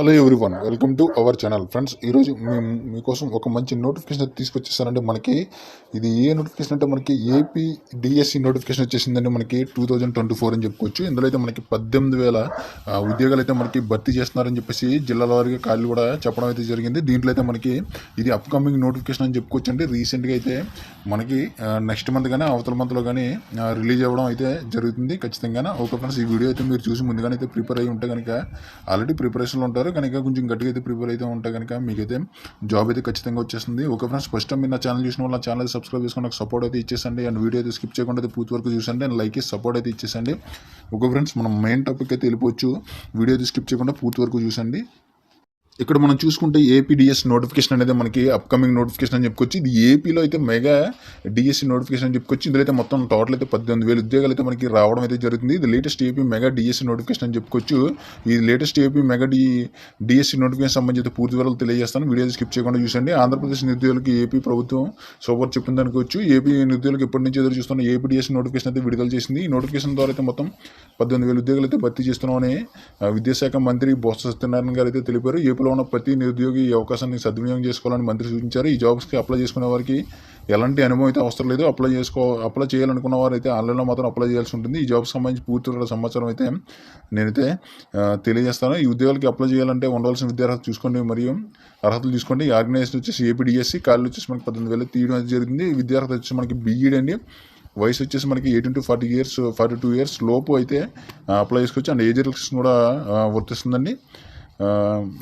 Hello everyone welcome to our channel. Friends ఈరోజు మేము మీకోసం ఒక మంచి నోటిఫికేషన్ తీసుకొచ్చేసానంటే మనకి. ఇది ఏ నోటిఫికేషన్ అంటే మనకి ఏపీ డిఎస్సి నోటిఫికేషన్ వచ్చేసిందంటే మనకి టూ థౌజండ్ ట్వంటీ ఫోర్ అని చెప్పుకోవచ్చు. ఇందులో అయితే మనకి పద్దెనిమిది వేల ఉద్యోగాలు అయితే మనకి భర్తీ చేస్తున్నారని చెప్పేసి జిల్లాల వారిగా ఖాళీ కూడా చెప్పడం అయితే జరిగింది. దీంట్లో అయితే మనకి ఇది అప్కమింగ్ నోటిఫికేషన్ అని చెప్పుకోవచ్చు అంటే రీసెంట్గా అయితే మనకి నెక్స్ట్ మంత్ కానీ అవతల మంత్లో కానీ రిలీజ్ అవ్వడం అయితే జరుగుతుంది ఖచ్చితంగా ఓకే ఫ్రెండ్స్ ఈ వీడియో అయితే మీరు చూసి ముందుగానే అయితే ప్రిపేర్ అయ్యి ఉంటే కనుక ఆల్రెడీ ప్రిపరేషన్లో ఉంటారు. కనుక కొంచెం గట్టిగా అయితే ప్రిపేర్ అయితే ఉంటే కనుక మీకైతే జాబ్ అయితే ఖచ్చితంగా వచ్చేస్తుంది. ఓకే ఫ్రెండ్స్ ఫస్ట్ టైం మీరు నా ఛానల్ చూసిన వాళ్ళ ఛానల్ సబ్స్క్రైబ్ చేసుకుని నాకు సపోర్ట్ అయితే ఇచ్చేసండి. అండ్ వీడియో అయితే స్కిప్ చేయకుండా అయితే పూర్తి వరకు చూసండి. అండ్ లైక్ సపోర్ట్ అయితే ఇచ్చేసండి. ఓకే ఫ్రెండ్స్ మనం మెయిన్ టాపిక్ అయితే వెళ్ళిపోవచ్చు. వీడియో అయితే స్కిప్ చేయకుండా పూర్తి వరకు చూసండి. ఇక్కడ మనం చూసుకుంటే ఏపీడిఎస్ నోటిఫికేషన్ అనేది మనకి అప్కమింగ్ నోటిఫికేషన్ అని చెప్పుకోవచ్చు. ఇది ఏపీలో అయితే మెగా డిఎస్సి నోటిఫికేషన్ అని చెప్పుకోవచ్చు. ఇందులో అయితే మొత్తం టోటల్ అయితే పద్దెనిమిది వేల ఉద్యోగాలు అయితే మనకి రావడం అయితే జరుగుతుంది. ఇది latest AP mega DSC notification అని చెప్పుకోవచ్చు. ఈ latest AP mega D DSC notification సంబంధించిన పూర్తి వివరాలు తెలియజేస్తాను. వీడియో స్కిప్ చేయకుండా చూసండి ఆంధ్రప్రదేశ్ నిరుద్యోగులకు ఏపీ ప్రభుత్వం సూపర్ చెప్పింది అనుకోవచ్చు. ఏపీ నిరుద్యోగులకు ఎప్పటి నుంచి ఎదురు చూస్తున్న ఏపీడిఎస్ నోటిఫికేషన్ అయితే విడుదల చేసింది. ఈ నోటిఫికేషన్ ద్వారా అయితే మొత్తం పద్దెనిమిది వేల ఉద్యోగాలు అయితే భర్తీ చేస్తున్నామని విద్యాశాఖ మంత్రి బొత్స సత్యనారాయణ గారు అయితే తెలిపారు. ఏపీలో ఉన్న ప్రతి నిరుద్యోగి ఈ అవకాశాన్ని సద్వినియోగం చేసుకోవాలని మంత్రి సూచించారు. ఈ జాబ్స్కి అప్లై చేసుకునే వారికి ఎలాంటి అనుభవం అయితే అవసరం లేదు. అప్లై చేసుకో అప్లై చేయాలనుకున్న వారు అయితే ఆన్లైన్లో మాత్రం అప్లై చేయాల్సి ఉంటుంది. ఈ జాబ్ సంబంధించి పూర్తి సమాచారం అయితే నేనైతే తెలియజేస్తాను. ఈ ఉద్యోగాలకి అప్లై చేయాలంటే ఉండవలసిన విద్యార్హత చూసుకోండి మరియు అర్హతలు చూసుకోండి. ఈ ఆర్గనైజేషన్ వచ్చేసి ఏపీడిఎస్సి కాళ్ళు వచ్చేసి మనకి పద్దెనిమిది వేలు తీయడం జరిగింది. విద్యార్హత వచ్చేసి మనకి బీఈడి అండి. వయసు వచ్చేసి మనకి eighteen to forty years forty two years లోపు అయితే అప్లై చేసుకోవచ్చు. అండ్ ఏజ్ రిలక్షన్ కూడా వర్తిస్తుందండి.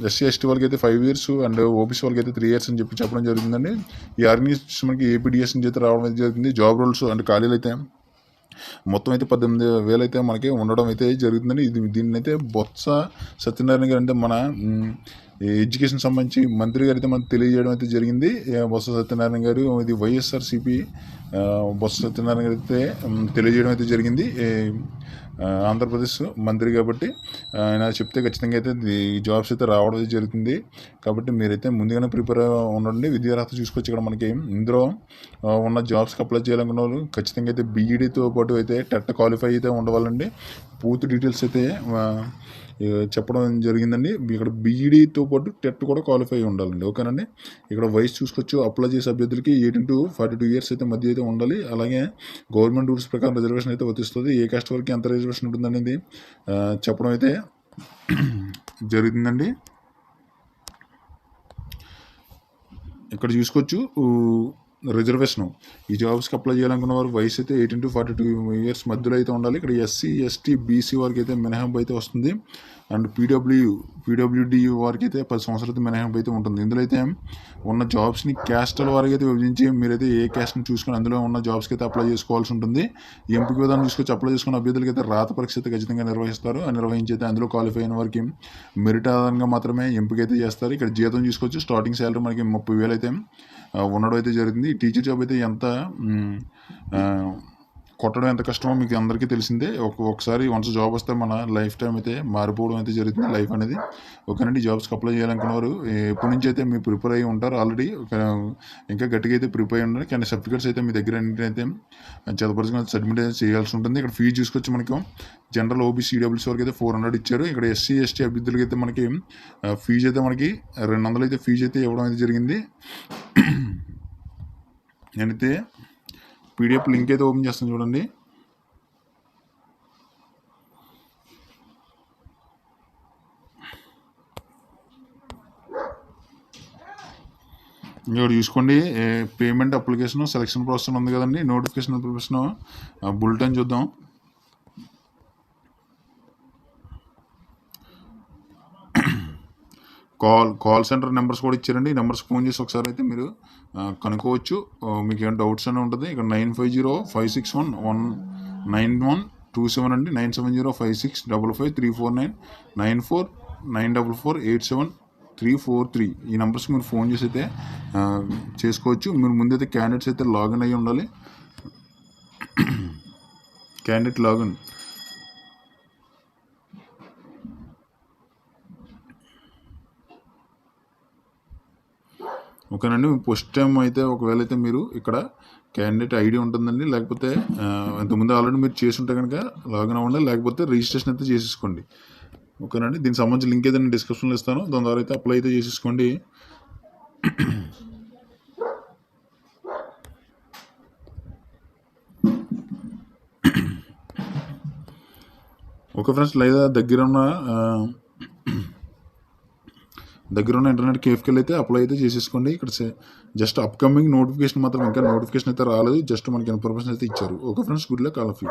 ఎస్సీ ఎస్టీ వాళ్ళకి అయితే ఫైవ్ ఇయర్స్ అండ్ ఓబీసీ వాళ్ళకి అయితే త్రీ ఇయర్స్ అని చెప్పి చెప్పడం జరుగుతుందండి ఈ ఆర్గనైజేషన్ మనకి ఏపీడిఎస్ నుంచి అయితే రావడం జరుగుతుంది జరిగింది. జాబ్ రోల్స్ అండ్ ఖాళీలు అయితే మొత్తం అయితే పద్దెనిమిది వేలు అయితే మనకి ఉండడం అయితే జరుగుతుందని ఇది దీన్ని అయితే బొత్స సత్యనారాయణ గారు అంటే మన ఎడ్యుకేషన్ సంబంధించి మంత్రి గారు అయితే మనకు తెలియజేయడం అయితే జరిగింది. బొత్స సత్యనారాయణ గారు ఇది వైఎస్ఆర్సిపి బొత్స సత్యనారాయణ గారు అయితే తెలియజేయడం అయితే జరిగింది. ఆంధ్రప్రదేశ్ మంత్రి కాబట్టి ఆయన చెప్తే ఖచ్చితంగా అయితే ఈ జాబ్స్ అయితే రావడం అయితే జరుగుతుంది. కాబట్టి మీరైతే ముందుగానే ప్రిపేర్ ఉండండి. విద్యార్హత చూసుకొచ్చి ఇక్కడ మనకి ఇందులో ఉన్న జాబ్స్కి అప్లై చేయాలనుకున్న వాళ్ళు ఖచ్చితంగా అయితే బీఈడీతో పాటు అయితే టెట్ క్వాలిఫై అయితే ఉండవాలండి. పూర్తి డీటెయిల్స్ అయితే చెప్పడం జరిగిందండి. ఇక్కడ బీఈడీతో పాటు టెట్ కూడా క్వాలిఫై ఉండాలండి. ఓకేనండి? ఇక్కడ వయసు చూసుకోవచ్చు. అప్లై చేసే అభ్యర్థులకి eighteen to forty two years అయితే మధ్య అయితే ఉండాలి. అలాగే గవర్నమెంట్ రూల్స్ ప్రకారం రిజర్వేషన్ అయితే వర్తిస్తుంది. ఏ కాస్ట్ వరకు ఎంత రిజర్వేషన్ ఉంటుందనేది చెప్పడం అయితే జరుగుతుందండి ఇక్కడ చూసుకోవచ్చు. రిజర్వేషన్. ఈ జాబ్స్కి అప్లై చేయాలనుకున్న వారు వయసు అయితే eighteen to forty two years మధ్యలో అయితే ఉండాలి. ఇక్కడ ఎస్సీ ఎస్టీ బీసీ వారికి అయితే మినహాంపు అయితే వస్తుంది. అండ్ పీడబ్ల్యూ పీడబ్ల్యూడి వారికి అయితే పది సంవత్సరాలు మినహాయింపు అయితే ఉంటుంది. ఇందులో అయితే ఉన్న జాబ్స్ని క్యాస్టల్ వారికి అయితే విభజించి మీరైతే ఏ క్యాస్ట్ని చూసుకొని అందులో ఉన్న జాబ్స్కి అయితే అప్లై చేసుకోవాల్సి ఉంటుంది. ఎంపిక విధానం చూసుకొచ్చి అప్లై చేసుకున్న అభ్యర్థులకి అయితే రాత పరీక్ష అయితే ఖచ్చితంగా నిర్వహిస్తారు. నిర్వహించి అయితే అందులో క్వాలిఫై అయిన వారికి మెరిట్ ఆధారంగా మాత్రమే ఎంపిక అయితే చేస్తారు. ఇక్కడ జీతం చూసుకోవచ్చు స్టార్టింగ్ శాలరీ మనకి ముప్పై వేలు అయితే ఉండడం అయితే జరిగింది టీచర్ జాబ్ అయితే ఎంత కొట్టడం ఎంత కష్టమో మీకు అందరికీ తెలిసిందే. ఒకసారి వన్స్ జాబ్ వస్తే మన లైఫ్ టైం అయితే మారిపోవడం అయితే జరుగుతుంది లైఫ్ అనేది. ఓకేనండి జాబ్స్కి అప్లై చేయాలనుకున్నవారు ఎప్పటి నుంచి అయితే మీరు ప్రిపేర్ అయ్యి ఉంటారు ఆల్రెడీ ఇంకా గట్టిగా అయితే ప్రిపేర్ అయ్యి ఉన్నారు కానీ సర్టిఫికేట్స్ అయితే మీ దగ్గర అయితే చదపరచుకుని సబ్మిట్ అయితే చేయాల్సి ఉంటుంది. ఇక్కడ ఫీజు చూసుకొచ్చి మనకి జనరల్ ఓబీసీ ఈడబ్ల్యూసీ వరకు అయితే ఫోర్ హండ్రెడ్ ఇచ్చారు. ఇక్కడ ఎస్సీ ఎస్టీ అభ్యర్థులకి అయితే మనకి ఫీజు అయితే మనకి రెండు వందలు అయితే ఫీజు అయితే ఇవ్వడం అయితే జరిగింది. నేనైతే పీడిఎఫ్ లింక్ అయితే ఓపెన్ చేస్తాను చూడండి. ఇక్కడ చూసుకోండి. పేమెంట్ అప్లికేషన్ సెలక్షన్ ప్రాసెస్ ఉంది కదండి. నోటిఫికేషన్ అప్లికేషన్ బులెటిన్ చూద్దాం. కాల్ కాల్ సెంటర్ నెంబర్స్ కూడా ఇచ్చారండి. ఈ నెంబర్స్ ఫోన్ చేసి ఒకసారి అయితే మీరు కనుక్కోవచ్చు. మీకు ఏమైనా డౌట్స్ అని ఉంటుంది ఇక్కడ nine five zero five six one one nine one two seven అండి. Nine seven zero five six double five three four nine nine four nine double four eight seven three four three. ఈ numbers మీరు phone చేసి అయితే చేసుకోవచ్చు. మీరు ముందైతే candidates అయితే login అయ్యి ఉండాలి. Candidate login. ఓకేనండి ఫస్ట్ టైం అయితే ఒకవేళ అయితే మీరు ఇక్కడ క్యాండిడేట్ ఐడి ఉంటుందండి లేకపోతే ఇంతకుముందు ఆల్రెడీ మీరు చేసి ఉంటే కనుక లాగిన్ అవ్వండి లేకపోతే రిజిస్ట్రేషన్ అయితే చేసేసుకోండి. ఓకేనండి దీనికి సంబంధించి లింక్ అయితే నేను డిస్క్రిప్షన్లో ఇస్తాను దాని ద్వారా అయితే అప్లై అయితే చేసేసుకోండి. ఓకే ఫ్రెండ్స్ లేదా దగ్గర ఉన్న దగ్గర ఉన్న ఇంటర్నెట్ కేఫ్కి వెళ్ళి అయితే అప్లై అయితే చేసేసుకోండి. ఇక్కడ జస్ట్ అప్కమింగ్ నోటిఫికేషన్ మాత్రం ఇంకా నోటిఫికేషన్ అయితే రాలేదు. జస్ట్ మనకి ఇన్ఫర్మేషన్ అయితే ఇచ్చారు. Okay friends good luck all of you.